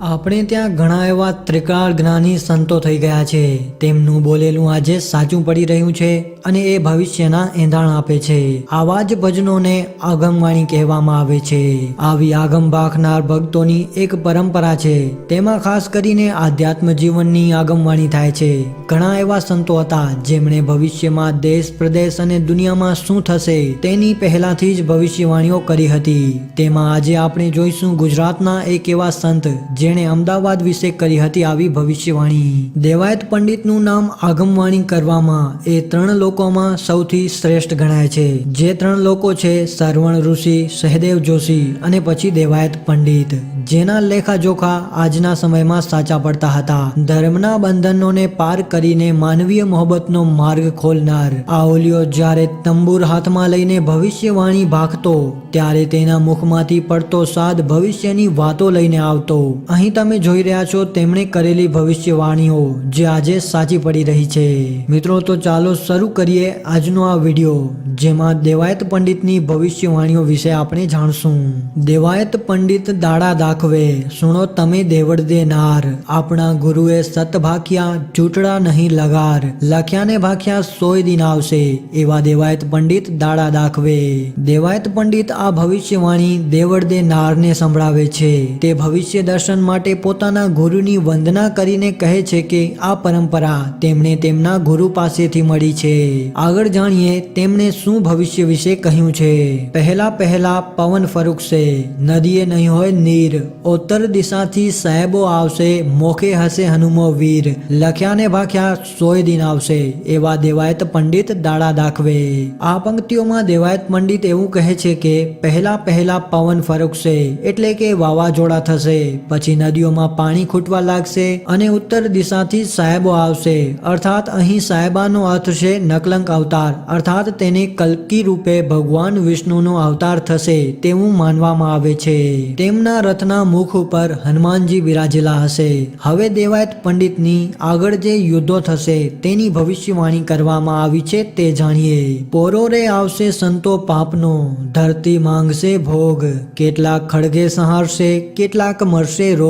આપણે ત્યાં ઘણા એવા ત્રિકાળ જ્ઞાની સંતો થઈ ગયા છે. તેમનું બોલેલું આજે સાચું પડી રહ્યું છે અને એ ભવિષ્યના એંધાણ આપે છે. આવા જ ભજનોને આગમવાણી કહેવામાં આવે છે. આવી આગમ ભાખનાર ભક્તોની એક પરંપરા છે. તેમાં ખાસ કરીને આધ્યાત્મ જીવનની આગમવાણી થાય છે. ઘણા એવા સંતો હતા જેમણે ભવિષ્યમાં દેશ, પ્રદેશ અને દુનિયામાં શું થશે તેની પહેલાથી જ ભવિષ્યવાણીઓ કરી હતી. તેમાં આજે આપણે જોઈશું ગુજરાતના એક એવા સંત જેણે અમદાવાદ વિશે કરી હતી આવી ભવિષ્યવાણી. દેવાયત પંડિતનું નામ આગમવાણી કરવામાં એ ત્રણ લોકોમાં સૌથી શ્રેષ્ઠ ગણાય છે. જે ત્રણ લોકો છે સરવણ ઋષિ, સહદેવ જોશી અને પછી દેવાયત પંડિત. જેના લેખાજોખા આજના સમયમાં સાચા પડતા હતા. ધર્મના બંધનોને પાર કરીને માનવીય મોહબ્બતનો માર્ગ ખોલનાર આ જ્યારે તંબુર હાથમાં લઈને ભવિષ્યવાણી ભાગતો ત્યારે તેના મુખમાંથી પડતો સાદ ભવિષ્યની વાતો લઈને આવતો. અહીં તમે જોઈ રહ્યા છો તેમણે કરેલી ભવિષ્યવાણીઓ, જે આજે સાચી પડી રહી છે. મિત્રો, તો ચાલો શરૂ કરીએ આજનો આ વીડિયો, જેમાં દેવાયત પંડિતની ભવિષ્યવાણીઓ વિશે આપણે જાણશું. દેવાયત પંડિત દાડા દાખવે, સુણો તમે દેવડ દેનાર, આપણા ગુરુએ સત ભાખ્યા ચૂંટડા નહીં લગાર, લખ્યાને ભાખ્યા સોય દિન આવશે, એવા દેવાયત પંડિત દાડા દાખવે. દેવાયત પંડિત આ ભવિષ્યવાણી દેવડ દેનારને સંભળાવે છે. તે ભવિષ્ય દર્શન માટે પોતાના ગુરુની વંદના કરીને કહે છે કે આ પરંપરા તેમણે તેમના ગુરુ પાસેથી મળી છે. આગળ જાણીએ તેમણે શું ભવિષ્ય વિશે કહ્યું છે. પહેલા પહેલા પવન ફરૂકશે નદીએ નહીં હોય નીર, ઉત્તર દિશાથી સાહેબો આવશે, મોખે હશે હનુમો વીર, લખ્યાને ભાખ્યા સોય દિન આવશે, એવા દેવાયત પંડિત દાડા દાખવે. આ પંક્તિઓમાં દેવાયત પંડિત એવું કહે છે કે પહેલા પહેલા પવન ફરૂકશે એટલે કે વાવાઝોડા થશે, પછી નદીઓમાં પાણી ખૂટવા લાગશે અને ઉત્તર દિશાથી સાહેબો આવશે. અર્થાત અહીં સાહેબાનો અર્થ છે નકલંક અવતાર. અર્થાત તેને કલ્કી રૂપે ભગવાન વિષ્ણુનો અવતાર થશે તેવું માનવામાં આવે છે. તેમના રથના મુખ ઉપર હનુમાનજી બિરાજેલા હશે. હવે દેવાયત પંડિતની આગળ જે યુદ્ધો થશે તેની ભવિષ્યવાણી કરવામાં આવી છે તે જાણીએ. પોરોરે આવશે સંતો પાપનો, ધરતી માંગશે ભોગ. કેટલાક ખડગે સહારશે, કેટલાક મરશે રોગ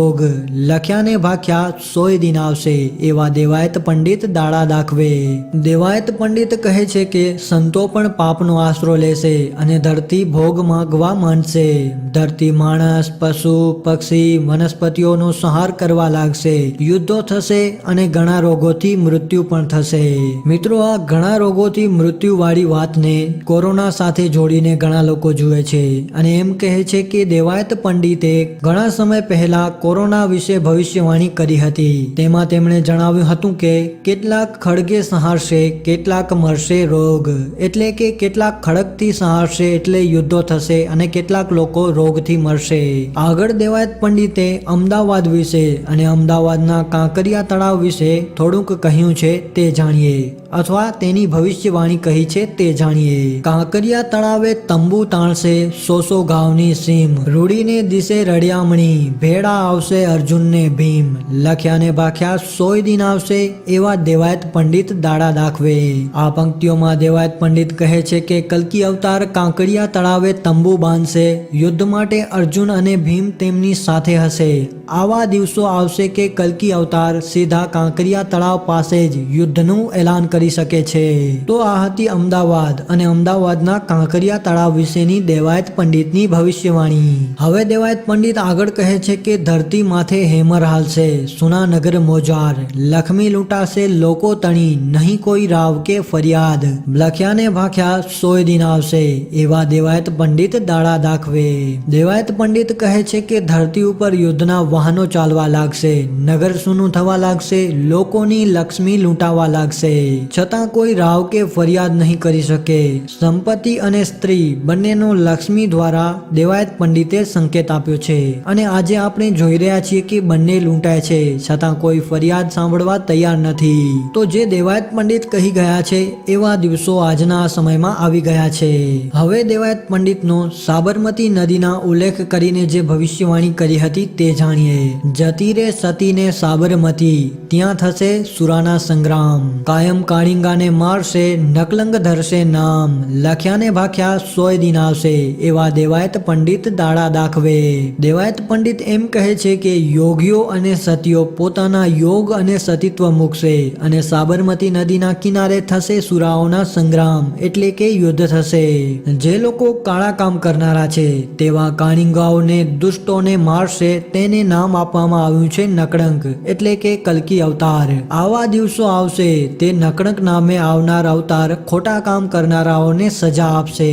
લખ્યાને ભાખ્યા સોય દિન આવશે એવા દેવાયત પંડિત દાડા દાખવે દેવાયત પંડિત કહે છે કે સંતો પણ પાપનો આશરો લેશે અને ધરતી ભોગ માગવા માંડશે ધરતી માણસ પશુ પક્ષી વનસ્પતિઓનો સંહાર કરવા લાગશે યુદ્ધો થશે અને ઘણા રોગોથી મૃત્યુ પણ થશે। મિત્રો, આ ઘણા રોગોથી મૃત્યુવાળી વાતને કોરોના સાથે જોડીને ઘણા લોકો જુએ છે અને એમ કહે છે કે દેવાયત પંડિતે ઘણા સમય પહેલા કોરોના વિશે ભવિષ્યવાણી કરી હતી. તેમાં તેમણે જણાવ્યું હતું કે, કેટલાક ખડગે સહારશે, કેટલાક મરશે રોગ. એટલે કે કેટલાક ખડકથી સહારશે એટલે યુદ્ધો થશે અને કેટલાક લોકો રોગથી મરશે. આગળ દેવાયત પંડિતે અમદાવાદ વિશે અને અમદાવાદના કાંકરિયા તળાવ વિશે થોડુંક કહ્યું છે તે જાણીએ. અથવા તેની ભવિષ્યવાણી કહી છે તે જાણીએ. કાંકરિયા તળાવે તંબુ તાણશે, સોસો ગાવની સીમ. રૂડીને દિશે રડિયામણી ભેડા આવશે અર્જુનને ભીમ. લખ્યાને ભાખ્યા સોય દિન આવશે એવા દેવાયત પંડિત દાડા દાખવે. આ પંક્તિઓમાં દેવાયત પંડિત કહે છે કે કલ્કી અવતાર કાંકરિયા તળાવે તંબુ બાંધશે. યુદ્ધ માટે અર્જુન અને ભીમ તેમની સાથે હશે. આવા દિવસો આવશે કે કલ્કી અવતાર સીધા કાંકરિયા તળાવ પાસે જ યુદ્ધનું એલાન કરી શકે છે. તો આ હતી અમદાવાદ અને અમદાવાદના કાંકરિયા તળાવ વિશેની દેવાયત પંડિતની ભવિષ્યવાણી. હવે દેવાયત પંડિત આગળ કહે છે કે ધરતી માથે હેમર હાલશે, સુનાનગર મોજાર, લખમી લૂંટાશે, લોકો તણી, નહીં કોઈ રાવ કે ફરિયાદ. લખ્યાને ભાખ્યા સોય દિન આવશે, એવા દેવાયત પંડિત દાડા દાખવે. દેવાયત પંડિત કહે છે કે ધરતી ઉપર યુદ્ધના વાહનો ચાલવા લાગશે, નગર સૂનું થવા લાગશે, લોકોની લક્ષ્મી લૂંટાવા લાગશે. છતાં કોઈ રાવ કે ફરિયાદ નહીં કરી શકે. સંપત્તિ અને સ્ત્રી બંનેનો લક્ષ્મી દ્વારા દેવાયત પંડિતે સંકેત આપ્યો છે. અને આજે આપણે જોઈ રહ્યા છીએ કે બંને લૂંટાય છે. છતાં કોઈ ફરિયાદ સાંભળવા તૈયાર નથી. તો જે દેવાયત પંડિત કહી ગયા છે, એવા દિવસો આજના સમયમાં આવી ગયા છે. હવે દેવાયત પંડિતનો સાબરમતી નદીના ઉલ્લેખ કરીને જે ભવિષ્યવાણી કરી હતી તે જાણીએ. જતી રે સતીને સાબરમતી. ત્યાં થશે સુરાના સંગ્રામ. કાયમ કાળિંગાને મારશે, નકલંગ ધરશે નામ. લખ્યાને ભાખ્યા સોય દિન આવશે એવા દેવાયત પંડિત દાડા દાખવે. દેવાયત પંડિત એમ કહે છે કે યોગીઓ અને સતીઓ પોતાના યોગ અને સતીત્વ મૂકશે અને સાબરમતી નદીના કિનારે થશે સુરાઓના સંગ્રામ એટલે કે યુદ્ધ થશે. જે લોકો કાળા કામ કરનારા છે, તેવા કાણિંગાઓને દુષ્ટોને મારશે, તેને નામ આપવામાં આવ્યું છે નકળંક, એટલે કે કલકી અવતાર. આવા દિવસો આવશે, તે નકળંક નામે આવનાર અવતાર ખોટા કામ કરનારાઓને સજા આપશે.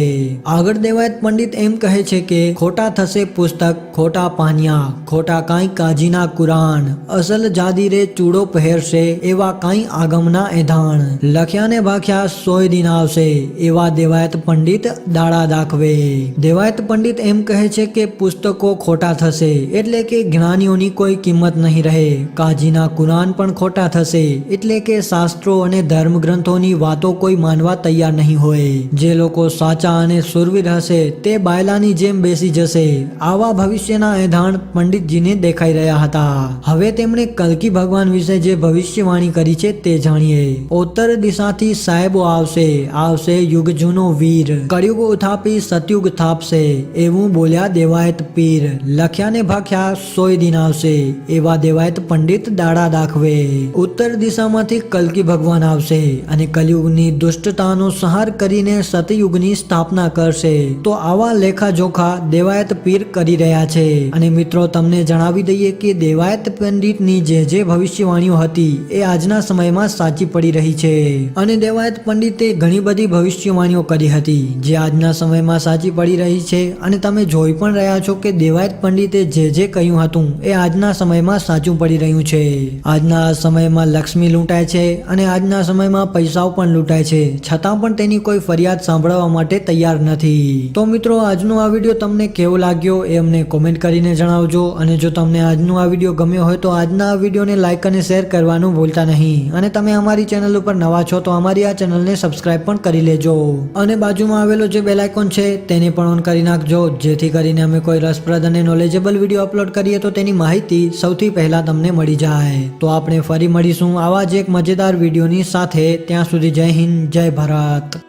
આગળ દેવાયત પંડિત એમ કહે છે કે, ખોટા થશે પુસ્તક, ખોટા પાનિયા, ખોટા કાંઈ કાજીના કુરાન અસલ જાદીરે ચૂડો પહેરશે, એવા કાંઈ આગમના એધાણ. લખ્યા ને ભાખ્યા સોય દિન આવશે, એવા દેવાયત પંડિત દાડા દાખવે. દેવાયત પંડિત એમ કહે છે કે, પુસ્તકો ખોટા થશે, એટલે કે જ્ઞાનીઓની કોઈ કિંમત નહીં રહે. કાજીના કુરાન પણ ખોટા થશે. એટલે કે શાસ્ત્રો અને ધર્મ ગ્રંથોની વાતો કોઈ માનવા તૈયાર નહીં હોય. જે લોકો સાચા અને સુરવીર હશે, તે બાયલાની જેમ બેસી જશે. આવા ભવિષ્યના એધાણ પંડિતજીને દેખાઈ રહ્યા હતા. હવે તેમણે કલ્કી ભગવાન વિશે જે ભવિષ્યવાણી કરી છે તે જાણીએ. ઉત્તર દિશાથી સાહેબો આવશે. આવશે યુગ જૂનો વીર. કળિયુગ ઉથાપી સતયુગ થાપશે. એવું બોલ્યા દેવાયત પીર. લખ્યા ને ભાખ્યા સોય દિન આવશે. એવા દેવાયત પંડિત દાડા દાખવે. ઉત્તર દિશામાંથી કલ્કી ભગવાન આવશે અને કલયુગની દુષ્ટતાનો સંહાર કરીને સતયુગની સ્થાપના કરશે. તો આવા લેખા જોખા દેવાયત પીર કરી રહ્યા છે. અને મિત્રો, તમને જણાવી દઈએ કે દેવાયત પંડિતની જે જે ભવિષ્યવાણીઓ હતી, એ આજના સમયમાં સાચી પડી રહી છે. અને દેવાયત પંડિતે ઘણી બધી ભવિષ્યવાણીઓ કરી હતી, જે આજના સમયમાં સાચી પડી રહી છે. અને તમે જોઈ પણ રહ્યા છો કે દેવાયત પંડિતે જે જે કહ્યું હતું એ આજના સમયમાં સાચું પડી રહ્યું છે. આજના સમયમાં લક્ષ્મી લૂંટાય છે અને આજના સમયમાં પૈસાઓ પણ લૂંટાય છે. છતાં પણ તેની કોઈ ફરિયાદ સાંભળવા માટે તૈયાર નથી. તો મિત્રો, આજનો આ વીડિયો તમને કેવો લાગ્યો એ અમને કોમેન્ટ કરીને જણાવજો. અને જો તમને આજનો આ વીડિયો ગમ્યો હોય તો આજના આ વિડીયોને લાઇક અને શેર કરવાનું ભૂલતા નહીં. અને તમે અમારી ચેનલ ઉપર નવા છો તો અમારી આ ચેનલને સબસ્ક્રાઇબ પણ કરી લેજો. અને બાજુમાં આવેલો જે બેલ આઇકોન છે તેને પણ ઓન કરી નાખજો. જેથી કરીને અમે કોઈ રસપ્રદ અને નોલેજેબલ વીડિયો અપલોડ કરીએ તેની માહિતી સૌથી પહેલાં તમને મળી જાય. તો આપણે ફરી મળીશું આવા જ એક મજેદાર વિડીયોની સાથે. ત્યાં સુધી જય હિન્દ, જય ભારત.